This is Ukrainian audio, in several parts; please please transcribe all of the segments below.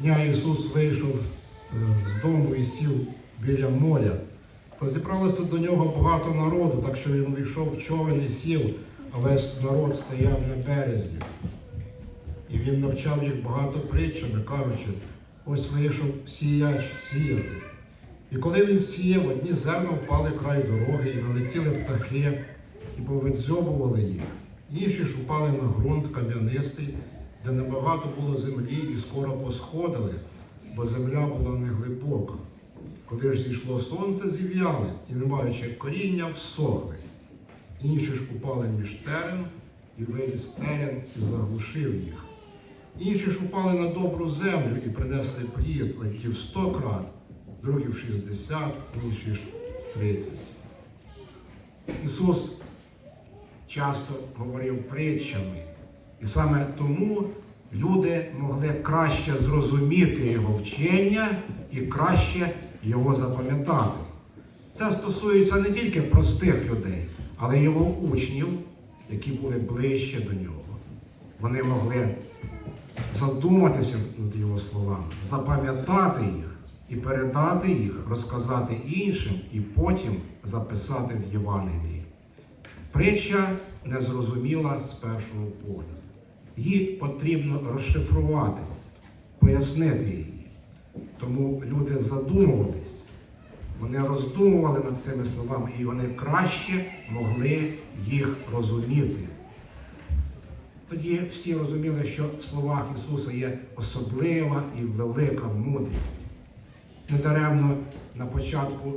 дня Ісус вийшов е, з дому і сів біля моря. Та зібралося до нього багато народу, так що він увійшов в човен і сів, а весь народ стояв на березі. І він навчав їх багато притчами, кажучи, ось вийшов сіяч сіяти. І коли він сіяв, одні зерна впали край дороги, і налетіли птахи, і повидзьобували їх. Інші ж упали на ґрунт кам'янистий, де небагато було землі, і скоро посходили, бо земля була неглибока. Коли ж зійшло сонце, зів'яли, і, не маючи коріння, всохли. Інші ж упали між терен, і виліз терен і заглушив їх. Інші ж упали на добру землю і принесли плід, одні в сто крат, другі в шістдесят, інші ж в тридцять. Ісус часто говорив притчами, і саме тому люди могли краще зрозуміти його вчення і краще його запам'ятати. Це стосується не тільки простих людей, але й його учнів, які були ближче до нього. Вони могли задуматися над його словами, запам'ятати їх і передати їх, розказати іншим і потім записати в Євангелії. Притча незрозуміла з першого погляду. Її потрібно розшифрувати, пояснити її. Тому люди задумувались, вони роздумували над цими словами, і вони краще могли їх розуміти. Тоді всі розуміли, що в словах Ісуса є особлива і велика мудрість. Недаремно на початку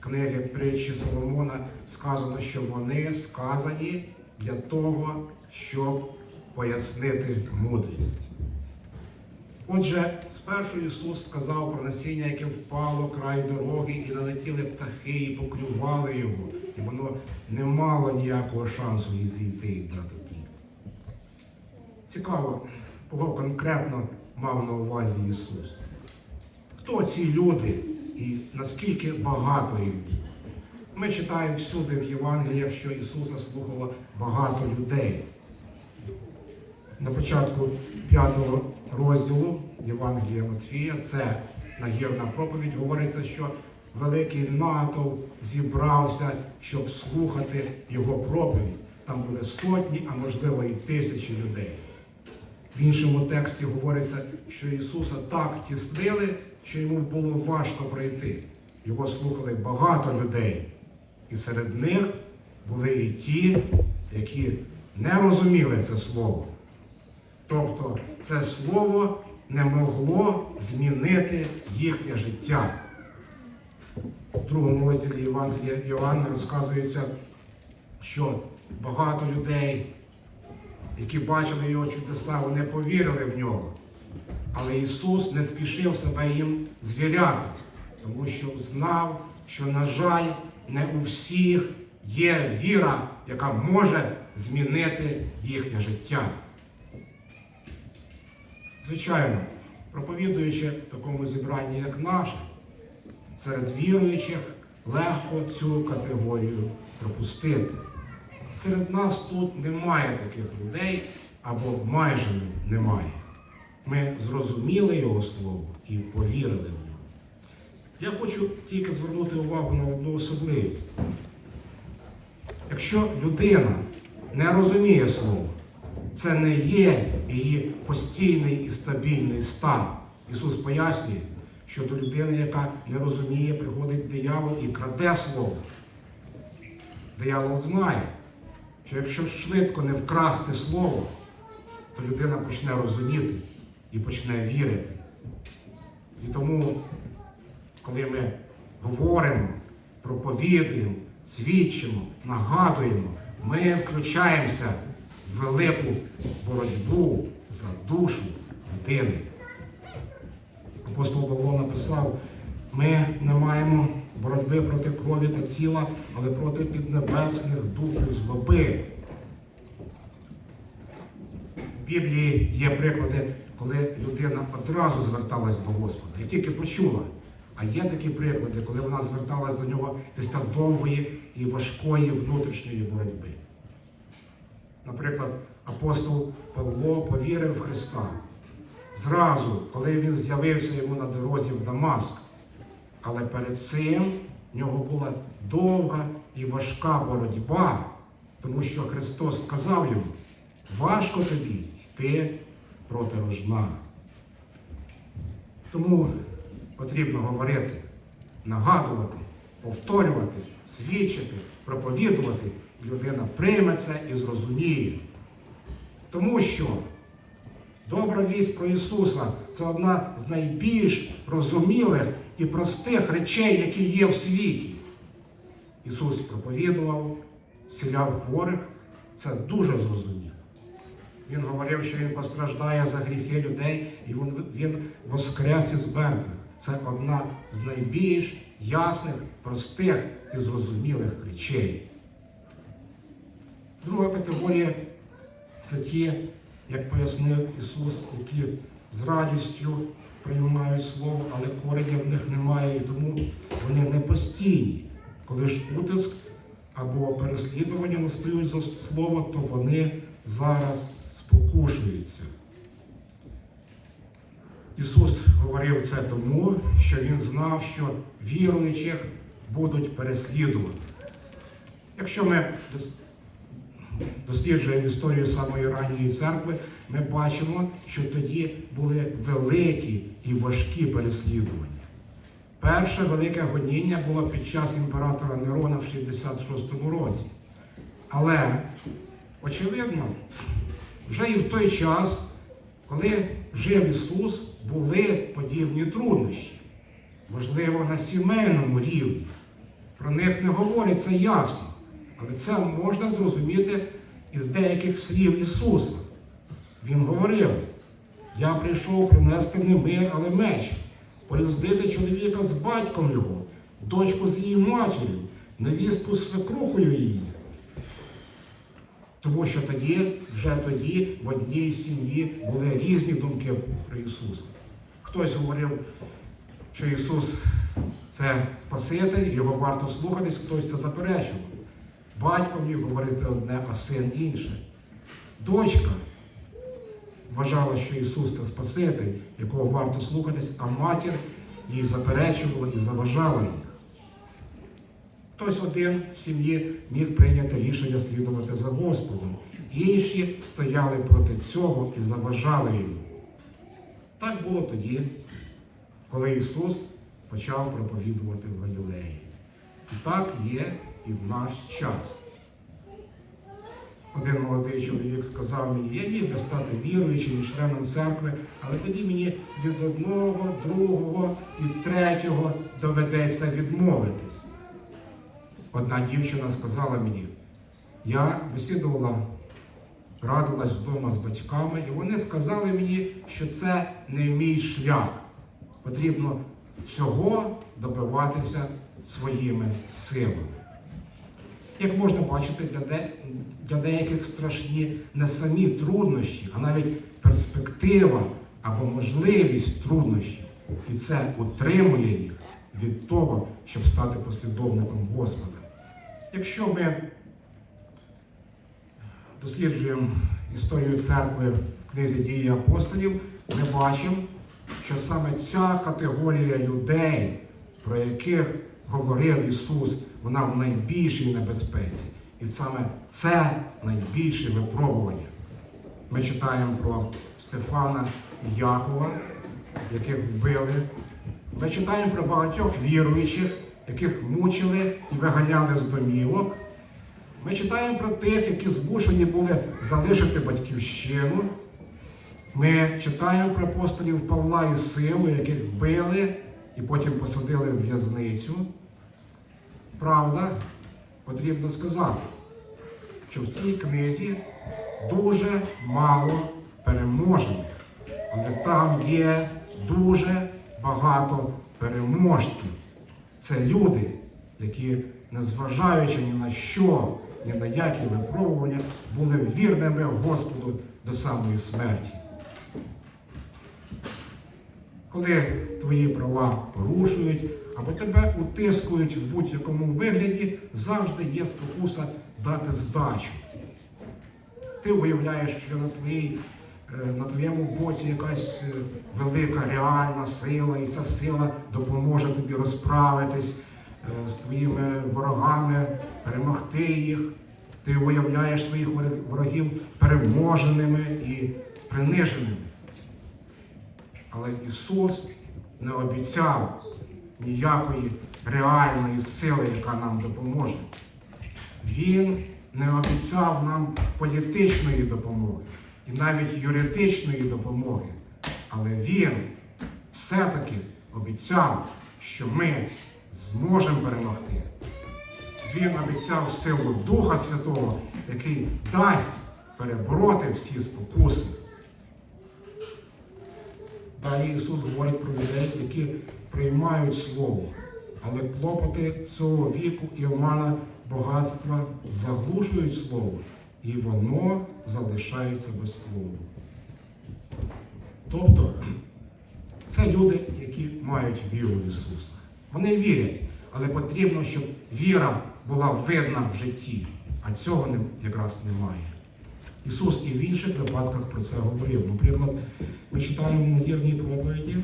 книги притчі Соломона сказано, що вони сказані для того, щоб пояснити мудрість. Отже, спершу Ісус сказав про насіння, яке впало край дороги, і налетіли птахи, і поклювали його, і воно не мало ніякого шансу і зійти і дати плід. Цікаво, кого конкретно мав на увазі Ісус. Хто ці люди і наскільки багато їх було? Ми читаємо всюди в Євангеліях, що Ісуса слухало багато людей. На початку п'ятого розділу Євангелія Матфія, це нагірна проповідь, говориться, що великий натовп зібрався, щоб слухати його проповідь. Там були сотні, а можливо і тисячі людей. В іншому тексті говориться, що Ісуса так тіснили, що йому було важко пройти. Його слухали багато людей. І серед них були і ті, які не розуміли це слово. Тобто це слово не могло змінити їхнє життя. У другому розділі Євангелія Йоанна розказується, що багато людей, які бачили його чудеса, вони повірили в нього. Але Ісус не спішив себе їм звіряти, тому що знав, що, на жаль, не у всіх є віра, яка може змінити їхнє життя. Звичайно, проповідуючи в такому зібранні, як наше, серед віруючих легко цю категорію пропустити. Серед нас тут немає таких людей або майже немає. Ми зрозуміли його слово і повірили в нього. Я хочу тільки звернути увагу на одну особливість. Якщо людина не розуміє слово, це не є її постійний і стабільний стан. Ісус пояснює, що до людини, яка не розуміє, приходить диявол і краде слово. Диявол знає, що якщо швидко не вкрасти слово, то людина почне розуміти і почне вірити. І тому, коли ми говоримо, проповідуємо, свідчимо, нагадуємо, ми включаємося велику боротьбу за душу людини. Апостол Павло написав, ми не маємо боротьби проти крові та тіла, але проти піднебесних духів злоби. В Біблії є приклади, коли людина одразу зверталась до Господа і тільки почула. А є такі приклади, коли вона зверталась до нього після довгої і важкої внутрішньої боротьби. Наприклад, апостол Павло повірив в Христа. зразу, коли він з'явився йому на дорозі в Дамаск. Але перед цим в нього була довга і важка боротьба, тому що Христос сказав йому, важко тобі йти проти рожна. Тому потрібно говорити, нагадувати, повторювати, свідчити, проповідувати, людина прийме це і зрозуміє. Тому що добра вість про Ісуса це одна з найбільш розумілих і простих речей, які є в світі. Ісус проповідував, зціляв хворих, це дуже зрозуміло. Він говорив, що Він постраждає за гріхи людей, і він воскрес із мертвих. Це одна з найбільш ясних, простих і зрозумілих речей. Друга категорія це ті, як пояснив Ісус, які з радістю приймають Слово, але корення в них немає, і тому вони не постійні. Коли ж утиск або переслідування настають за слово, то вони зараз спокушуються. Ісус говорив це тому, що Він знав, що віруючих будуть переслідувати. Якщо ми досліджуємо історію самої ранньої церкви, ми бачимо, що тоді були великі і важкі переслідування. Перше велике гоніння було під час імператора Нерона в 66 році. Але, очевидно, вже і в той час, коли жив Ісус, були подібні труднощі. Можливо, на сімейному рівні. Про них не говориться ясно. Але це можна зрозуміти із деяких слів Ісуса. Він говорив: я прийшов принести не мир, але меч, поріздити чоловіка з батьком його, дочку з її матір'ю, невістку з свекрухою її. Тому що тоді, вже тоді, в одній сім'ї були різні думки про Ісуса. Хтось говорив, що Ісус це Спаситель, його варто слухатись, хтось це заперечував. Батько міг говорити одне, а син інше. Дочка вважала, що Ісус це Спаситель, якого варто слухатись, а матір їй заперечувала і заважала їх. Хтось один в сім'ї міг прийняти рішення слідувати за Господом. Інші стояли проти цього і заважали йому. Так було тоді, коли Ісус почав проповідувати в Галілеї. І так є і в наш час. Один молодий чоловік сказав мені, я міг би стати віруючим і членом церкви, але тоді мені від одного, другого і третього доведеться відмовитись. Одна дівчина сказала мені, я бесідувала, радилась вдома з батьками, і вони сказали мені, що це не мій шлях. Потрібно всього добиватися своїми силами. Як можна бачити, для, де, для деяких страшні не самі труднощі, а навіть перспектива або можливість труднощів. І це утримує їх від того, щоб стати послідовником Господа. Якщо ми досліджуємо історію церкви в книзі дії апостолів, ми бачимо, що саме ця категорія людей, про яких говорив Ісус, вона в найбільшій небезпеці. І саме це найбільше випробування. Ми читаємо про Стефана і Якова, яких вбили. Ми читаємо про багатьох віруючих, яких мучили і виганяли з домівок. Ми читаємо про тих, які змушені були залишити батьківщину. Ми читаємо про апостолів Павла і Силу, яких били і потім посадили в в'язницю. Правда, потрібно сказати, що в цій книзі дуже мало переможених, але там є дуже багато переможців. Це люди, які, незважаючи ні на що, ні на які випробування, були вірними Господу до самої смерті. Коли твої права порушують або тебе утискують в будь-якому вигляді, завжди є спокуса дати здачу. Ти виявляєш, що на твоїй е, на твоєму боці якась е, велика реальна сила, і ця сила допоможе тобі розправитись е, з твоїми ворогами, перемогти їх. Ти уявляєш своїх ворогів переможеними і приниженими. Але Ісус не обіцяв ніякої реальної сили, яка нам допоможе. Він не обіцяв нам політичної допомоги і навіть юридичної допомоги. Але Він все-таки обіцяв, що ми зможемо перемогти. Він обіцяв силу Духа Святого, який дасть перебороти всі спокуси. Далі Ісус говорить про людей, які приймають Слово, але клопоти цього віку і омана багатства заглушують Слово, і воно залишається без плоду. Тобто, це люди, які мають віру в Ісуса. Вони вірять, але потрібно, щоб віра була видна в житті, а цього якраз немає. Ісус і в інших випадках про це говорив. Наприклад, ми читаємо в надірній проповіді,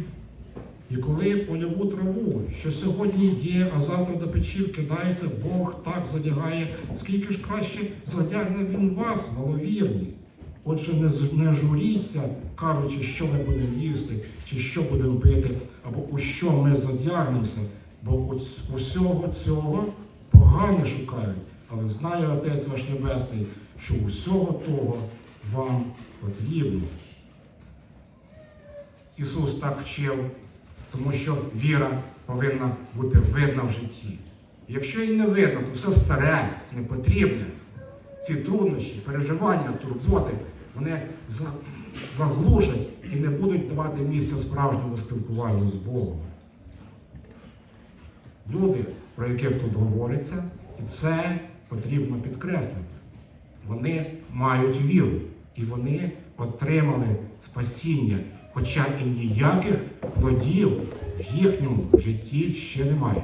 і коли польову траву, що сьогодні є, а завтра до печі вкидається, Бог так задягає, скільки ж краще задягне Він вас, маловірні. Отже, не, не журіться, кажучи, що ми будемо їсти, чи що будемо пити, або у що ми задягнемося, бо усього цього погане шукають, але знає Отець ваш Небесний, що усього того вам потрібно. Ісус так вчив, тому що віра повинна бути видна в житті. Якщо її не видно, то все старе, не потрібне. Ці труднощі, переживання, турботи, вони заглушать і не будуть давати місця справжньому спілкуванню з Богом. Люди, про яких тут говориться, і це потрібно підкреслити. Вони мають віру, і вони отримали спасіння, хоча і ніяких плодів в їхньому житті ще немає.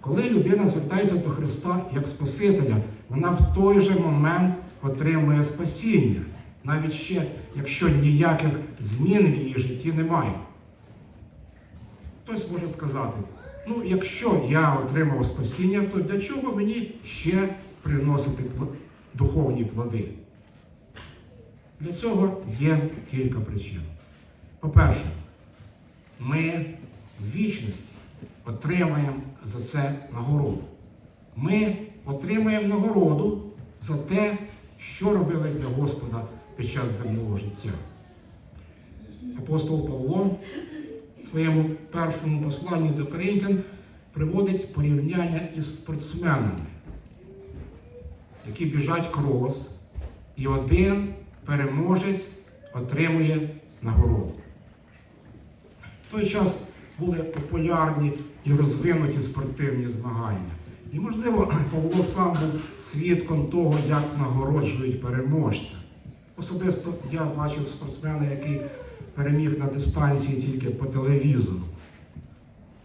Коли людина звертається до Христа як Спасителя, вона в той же момент отримує спасіння, навіть ще якщо ніяких змін в її житті немає. Хтось може сказати, ну якщо я отримав спасіння, то для чого мені ще приносити духовні плоди? Для цього є кілька причин. По-перше, ми в вічності отримаємо за це нагороду. Ми отримаємо нагороду за те, що робили для Господа під час земного життя. Апостол Павло в своєму першому посланні до Коринтян приводить порівняння із спортсменами, які біжать крос, і один переможець отримує нагороду. В той час були популярні і розвинуті спортивні змагання. І, можливо, Павло сам був свідком того, як нагороджують переможця. Особисто я бачив спортсмена, який переміг на дистанції тільки по телевізору.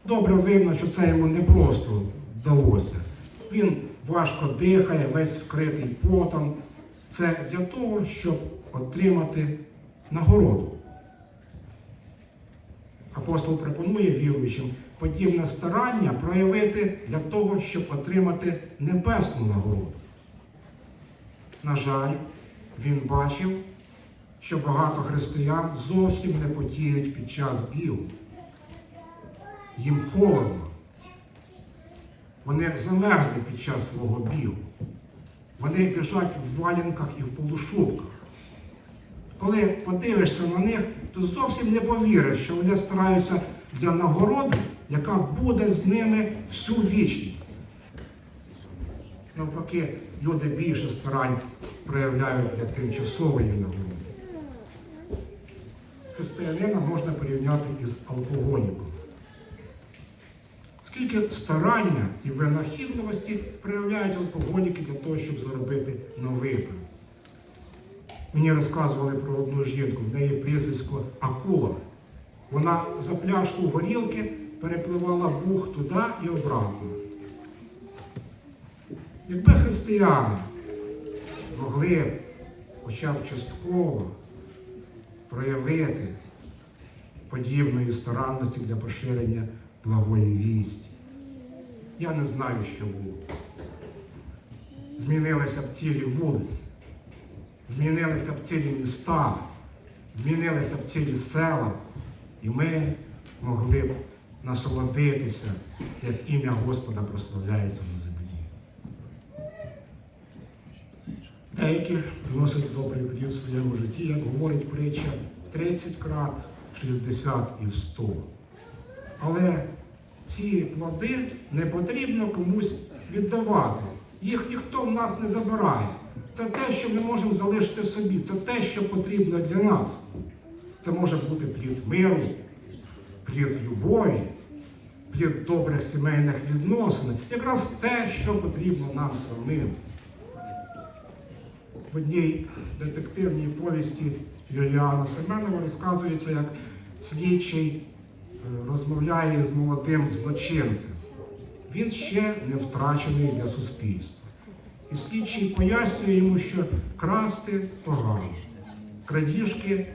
Добре видно, що це йому не просто вдалося. Він важко дихає, весь вкритий потом. Це для того, щоб отримати нагороду. Апостол пропонує віруючим подібне старання проявити для того, щоб отримати небесну нагороду. На жаль, він бачив, що багато християн зовсім не потіють під час бігу. Їм холодно. Вони замерзли під час свого бігу. Вони біжать в валянках і в полушубках. Коли подивишся на них, то зовсім не повіриш, що вони стараються для нагороди, яка буде з ними всю вічність. Навпаки, люди більше старань проявляють для тимчасової нагороди. Християнина можна порівняти із алкоголіком. Скільки старання і винахідливості проявляють алкоголіки для того, щоб заробити випив. Мені розказували про одну жінку, в неї прізвисько Акула. Вона за пляшку горілки перепливала бух туди і обратно. Якби християни могли хоча б частково проявити подібної старанності для поширення благої вісті. Я не знаю, що було. Змінилися б цілі вулиці, змінилися б цілі міста, змінилися б цілі села, і ми могли б насолодитися, як ім'я Господа прославляється на землі. Деякі приносять добрий плід в своєму житті, як говорить притча, в 30 крат, в 60 і в 100. Але ці плоди не потрібно комусь віддавати. Їх ніхто в нас не забирає. Це те, що ми можемо залишити собі, це те, що потрібно для нас. Це може бути плід миру, плід любові, плід добрих сімейних відносин. Якраз те, що потрібно нам самим. В одній детективній повісті Юліана Семенова розказується, як слідчий е, розмовляє з молодим злочинцем. Він ще не втрачений для суспільства. І слідчий пояснює йому, що красти погано, крадіжки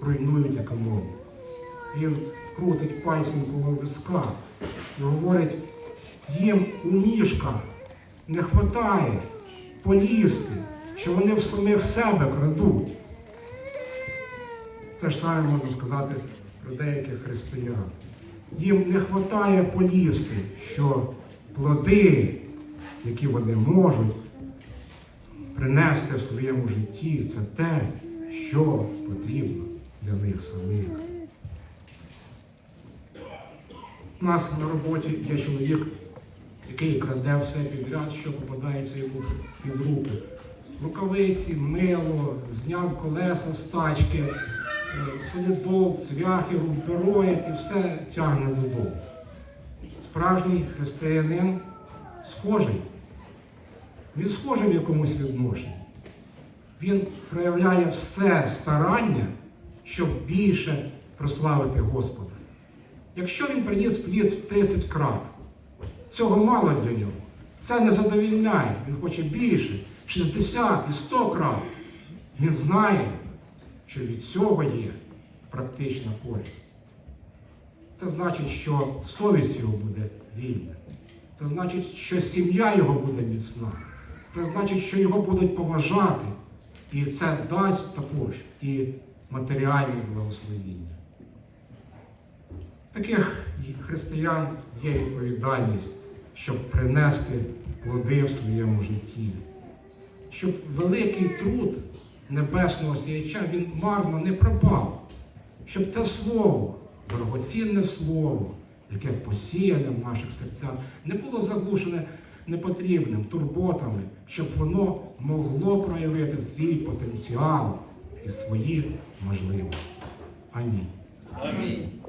руйнують економіку. Він крутить пальцем коло виска і говорить, їм у мішках не вистачає полізти, що вони в самих себе крадуть. Це ж саме можна сказати про деяких християн. Їм не вистачає полізти, що плоди, які вони можуть принести в своєму житті, це те, що потрібно для них самих. У нас на роботі є чоловік, який краде все підряд, що попадається йому під руки. Рукавиці, мило, зняв колеса з тачки, е, солідол, цвяхи, румпероїд і все тягне додому. Справжній християнин схожий. Він схожий в якомусь відношенні. Він проявляє все старання, щоб більше прославити Господа. Якщо він приніс плід в 30 крат, цього мало для нього. Це не задовільняє. Він хоче більше, 60 і 100 крат. Він знає, що від цього є практична користь. Це значить, що совість його буде вільна. Це значить, що сім'я його буде міцна. Це значить, що його будуть поважати. І це дасть також і матеріальне благословіння. Таких християн є відповідальність, щоб принести плоди в своєму житті. Щоб великий труд небесного сіяча він марно не пропав. Щоб це слово, дорогоцінне слово, яке посіяне в наших серцях, не було заглушене непотрібним турботами, щоб воно могло проявити свій потенціал і свої можливості. Амінь. Амінь.